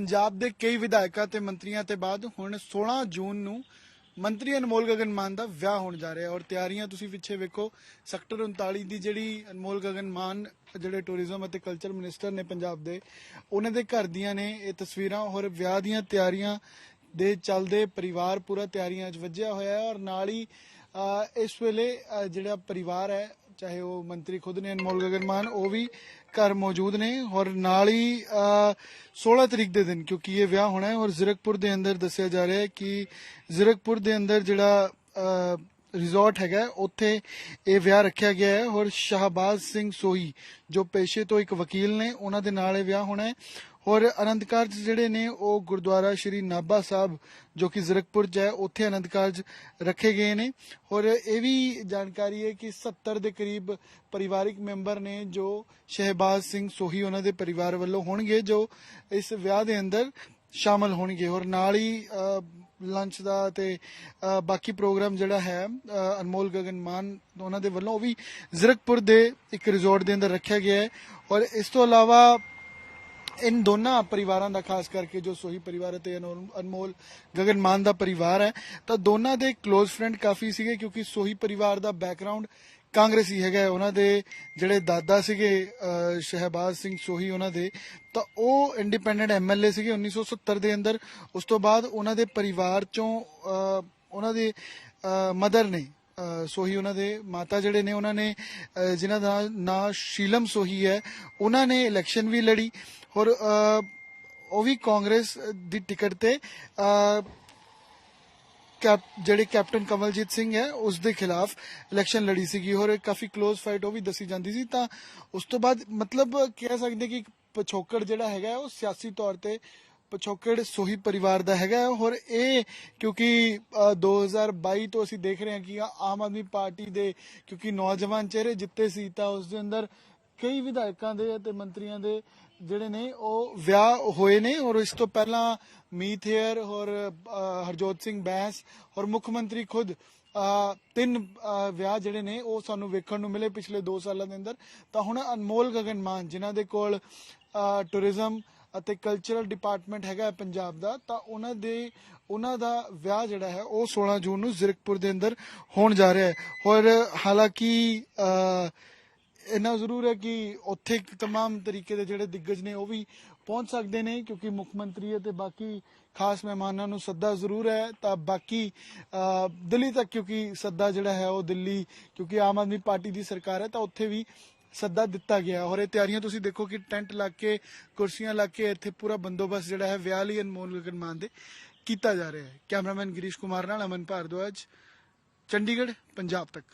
ਪੰਜਾਬ ਦੇ ਕਈ ਵਿਧਾਇਕਾਂ ਤੇ ਮੰਤਰੀਆਂ ਤੇ ਬਾਅਦ ਹੁਣ 16 ਜੂਨ ਨੂੰ ਮੰਤਰੀ ਅਨਮੋਲ ਗਗਨ ਮਾਨ ਦਾ ਵਿਆਹ ਹੋਣ ਜਾ ਰਿਹਾ ਔਰ ਤਿਆਰੀਆਂ ਤੁਸੀਂ ਪਿੱਛੇ ਵੇਖੋ, ਸੈਕਟਰ 39 ਦੀ ਜਿਹੜੀ ਅਨਮੋਲ ਗਗਨ ਮਾਨ, ਜਿਹੜੇ ਟੂਰਿਜ਼ਮ ਅਤੇ ਕਲਚਰ ਮਿਨਿਸਟਰ ਨੇ ਪੰਜਾਬ ਦੇ, ਉਹਨਾਂ ਦੇ ਘਰ ਦੀਆਂ ਨੇ ਇਹ ਤਸਵੀਰਾਂ ਔਰ ਵਿਆਹ ਦੀਆਂ ਤਿਆਰੀਆਂ ਦੇ ਚੱਲਦੇ ਪਰਿਵਾਰ ਪੂਰਾ ਤਿਆਰੀਆਂ 'ਚ ਵੱਜਿਆ ਹੋਇਆ ਹੈ ਔਰ ਨਾਲ ਹੀ ਇਸ ਵੇਲੇ ਜਿਹੜਾ ਪਰਿਵਾਰ ਹੈ ਚਾਹੇ ਉਹ ਮੰਤਰੀ ਖੁਦ ਨੇ ਅਨਮੋਲ ਗਗਨ ਮਾਨ ਉਹ ਵੀ ਘਰ ਮੌਜੂਦ ਨੇ ਔਰ ਨਾਲ ਹੀ ਅ, 16 ਤਰੀਕ ਦੇ ਦਿਨ ਕਿਉਂਕਿ ਇਹ ਵਿਆਹ ਹੋਣਾ ਹੈ ਔਰ ਜ਼ੀਰਕਪੁਰ ਦੇ ਅੰਦਰ ਦੱਸਿਆ ਜਾ ਰਿਹਾ ਹੈ ਕਿ ਜ਼ੀਰਕਪੁਰ ਦੇ ਅੰਦਰ ਜਿਹੜਾ ਰਿਜ਼ੋਰਟ ਹੈਗਾ ਹੈ, ਉੱਥੇ ਇਹ ਵਿਆਹ ਰੱਖਿਆ ਗਿਆ ਹੈ ਔਰ ਸ਼ਹਬਾਜ਼ ਸਿੰਘ ਸੋਹੀ ਜੋ ਪੇਸ਼ੇ ਤੋਂ ਇੱਕ ਵਕੀਲ ਨੇ ਉਹਨਾਂ ਦੇ ਨਾਲ ਇਹ ਵਿਆਹ ਹੋਣਾ ਹੈ। ਔਰ ਅਨੰਦ ਕਾਰਜ ਜਿਹੜੇ ਨੇ, ਉਹ ਗੁਰਦੁਆਰਾ ਸ਼੍ਰੀ ਨਾਭਾ ਸਾਹਿਬ, ਜੋ ਕਿ ਜ਼ਰਕਪੁਰ ਚ ਹੈ, ਉੱਥੇ ਅਨੰਦ ਕਾਰਜ ਰੱਖੇ ਗਏ ਨੇ। ਔਰ ਇਹ ਵੀ ਜਾਣਕਾਰੀ ਹੈ ਕਿ 70 ਦੇ ਕਰੀਬ ਪਰਿਵਾਰਿਕ ਮੈਂਬਰ ਨੇ, ਜੋ ਸ਼ਹਿਬਾਜ਼ ਸਿੰਘ ਸੋਹੀ ਉਹਨਾਂ ਦੇ ਪਰਿਵਾਰ ਵੱਲੋਂ ਹੋਣਗੇ, ਜੋ ਇਸ ਵਿਆਹ ਦੇ ਅੰਦਰ ਸ਼ਾਮਲ ਹੋਣਗੇ। ਔਰ ਨਾਲ ਹੀ ਲੰਚ ਦਾ ਤੇ ਬਾਕੀ ਪ੍ਰੋਗਰਾਮ ਜਿਹੜਾ ਹੈ ਅਨਮੋਲ ਗਗਨ ਮਾਨ ਉਹਨਾਂ ਦੇ ਵੱਲੋਂ ਉਹ ਵੀ ਜ਼ਰਕਪੁਰ ਦੇ ਇੱਕ ਰਿਜ਼ੋਰਟ ਦੇ ਅੰਦਰ ਰੱਖਿਆ ਗਿਆ ਹੈ। ਔਰ ਇਸ ਤੋਂ ਇਲਾਵਾ ਇਨ ਦੋਨਾਂ ਪਰਿਵਾਰਾਂ ਦਾ, ਖਾਸ ਕਰਕੇ ਜੋ ਸੋਹੀ ਪਰਿਵਾਰ ਅਤੇ ਅਨਮੋਲ- ਗਗਨ ਮਾਨ ਦਾ ਪਰਿਵਾਰ ਹੈ, ਤਾਂ ਦੋਨਾਂ ਦੇ ক্লোਜ਼ ਫਰੈਂਡ ਕਾਫੀ ਸੀਗੇ ਕਿਉਂਕਿ ਸੋਹੀ ਪਰਿਵਾਰ ਦਾ ਬੈਕਗ੍ਰਾਉਂਡ ਕਾਂਗਰਸੀ ਹੈਗਾ ਉਹਨਾਂ ਦੇ ਜਿਹੜੇ ਦਾਦਾ ਸੀਗੇ ਸ਼ਹਿਬਾਜ਼ ਸਿੰਘ ਸੋਹੀ ਉਹਨਾਂ ਦੇ, ਤਾਂ ਉਹ ਇੰਡੀਪੈਂਡੈਂਟ ਐਮਐਲਏ ਸੀਗੇ 1970 ਦੇ ਅੰਦਰ। ਉਸ ਤੋਂ ਬਾਅਦ ਉਹਨਾਂ ਦੇ ਪਰਿਵਾਰ ਚੋਂ ਉਹਨਾਂ ਦੇ ਮਦਰ ਨੇ ਸੋਹੀ ਉਹਨਾਂ ਦੇ ਮਾਤਾ ਜਿਹੜੇ ਨੇ, ਉਹਨਾਂ ਨੇ ਜਿਨ੍ਹਾਂ ਦਾ ਨਾਂ ਸ਼ੀਲਮ ਸੋਹੀ ਹੈ, ਉਹਨਾਂ ਨੇ ਇਲੈਕਸ਼ਨ ਵੀ ਲੜੀ ਔਰ ਉਹ ਵੀ ਕਾਂਗਰਸ ਦੀ ਟਿਕਟ ਤੇ ਕੈਪ, ਜਿਹੜੇ ਕੈਪਟਨ ਕਮਲਜੀਤ ਸਿੰਘ ਹੈ, ਉਸ ਦੇ ਖਿਲਾਫ ਇਲੈਕਸ਼ਨ ਲੜੀ ਸੀਗੀ ਔਰ ਕਾਫੀ ক্লোਜ਼ ਫਾਈਟ ਉਹ ਵੀ ਦੱਸੀ ਜਾਂਦੀ ਸੀ। ਤਾਂ ਉਸ ਤੋਂ ਬਾਅਦ ਮਤਲਬ ਕਹਿ ਸਕਦੇ ਕਿ ਪਛੋਕੜ ਜਿਹੜਾ ਹੈਗਾ, ਉਹ ਸਿਆਸੀ ਤੌਰ ਤੇ ਪਿਛੋਕੜ ਸੋਹੀ ਪਰਿਵਾਰ ਦਾ ਹੈਗਾ। ਹੈ ਔਰ ਇਹ ਕਿਉਂਕਿ ਅ, 2022 ਤੋਂ ਅਸੀਂ ਦੇਖ ਰਹੇ ਹਾਂ ਕਿ ਆਮ ਆਦਮੀ ਪਾਰਟੀ ਦੇ ਕਿਉਂਕਿ ਨੌਜਵਾਨ ਚਿਹਰੇ ਜਿੱਤੇ ਸੀ ਤਾਂ ਉਸ ਦੇ ਅੰਦਰ ਕਈ ਵਿਧਾਇਕਾਂ ਦੇ ਅਤੇ ਮੰਤਰੀਆਂ ਦੇ ਜਿਹੜੇ ਨੇ ਉਹ ਵਿਆਹ ਹੋਏ ਨੇ। ਔਰ ਇਸ ਤੋਂ ਪਹਿਲਾਂ ਮੀਤ ਹੇਅਰ ਔਰ ਹਰਜੋਤ ਸਿੰਘ ਬੈਂਸ ਔਰ ਮੁੱਖ ਮੰਤਰੀ ਖੁਦ ਅ, ਤਿੰਨ ਵਿਆਹ ਜਿਹੜੇ ਨੇ ਉਹ ਸਾਨੂੰ ਵੇਖਣ ਨੂੰ ਮਿਲੇ ਪਿਛਲੇ 2 ਸਾਲਾਂ ਦੇ ਅੰਦਰ। ਤਾਂ ਹੁਣ ਅਨਮੋਲ ਗਗਨ ਮਾਨ ਜਿਨ੍ਹਾਂ ਦੇ ਕੋਲ ਟੂਰਿਜ਼ਮ ਅਤੇ ਕਲਚਰਲ ਡਿਪਾਰਟਮੈਂਟ ਹੈਗਾ ਹੈ ਪੰਜਾਬ ਦਾ ਤਾਂ ਉਹਨਾਂ ਦੇ ਉਹਨਾਂ ਦਾ ਵਿਆਹ ਜਿਹੜਾ ਹੈ ਉਹ 16 ਜੂਨ ਨੂੰ ਜ਼ੀਰਕਪੁਰ ਦੇ ਅੰਦਰ ਹੋਣ ਜਾ ਰਿਹਾ ਹੈ। ਔਰ ਹਾਲਾਂਕਿ ਅ, ਜ਼ਰੂਰ ਹੈ ਕਿ ਉੱਥੇ ਇੱਕ ਤਮਾਮ ਤਰੀਕੇ ਦੇ ਜਿਹੜੇ ਦਿੱਗਜ ਨੇ ਉਹ ਵੀ ਪਹੁੰਚ ਸਕਦੇ ਨੇ ਕਿਉਂਕਿ ਮੁੱਖ ਮੰਤਰੀ ਅਤੇ ਬਾਕੀ ਖਾਸ ਮਹਿਮਾਨਾਂ ਨੂੰ ਸੱਦਾ ਜ਼ਰੂਰ ਹੈ। ਤਾਂ ਬਾਕੀ ਦਿੱਲੀ ਤੱਕ ਕਿਉਂਕਿ ਸੱਦਾ ਜਿਹੜਾ ਹੈ ਉਹ ਦਿੱਲੀ ਕਿਉਂਕਿ ਆਮ ਆਦਮੀ ਪਾਰਟੀ ਦੀ ਸਰਕਾਰ ਹੈ ਤਾਂ ਉੱਥੇ ਵੀ ਸੱਦਾ ਦਿੱਤਾ ਗਿਆ। ਔਰ ਇਹ ਤਿਆਰੀਆਂ ਤੁਸੀਂ ਦੇਖੋ ਕਿ ਟੈਂਟ ਲਾ ਕੇ, ਕੁਰਸੀਆਂ ਲਾ ਕੇ ਇੱਥੇ ਪੂਰਾ ਬੰਦੋਬਸਤ ਜਿਹੜਾ ਹੈ ਵਿਆਹ ਲਈ ਅਨਮੋਲ ਗਗਨ ਮਾਨ ਦੇ ਕੀਤਾ ਜਾ ਰਿਹਾ ਹੈ। ਕੈਮਰਾਮੈਨ ਗਿਰੀਸ਼ ਕੁਮਾਰ ਨਾਲ ਅਮਨ ਭਾਰਦਵਾਜ, ਚੰਡੀਗੜ੍ਹ, ਪੰਜਾਬ ਤੱਕ।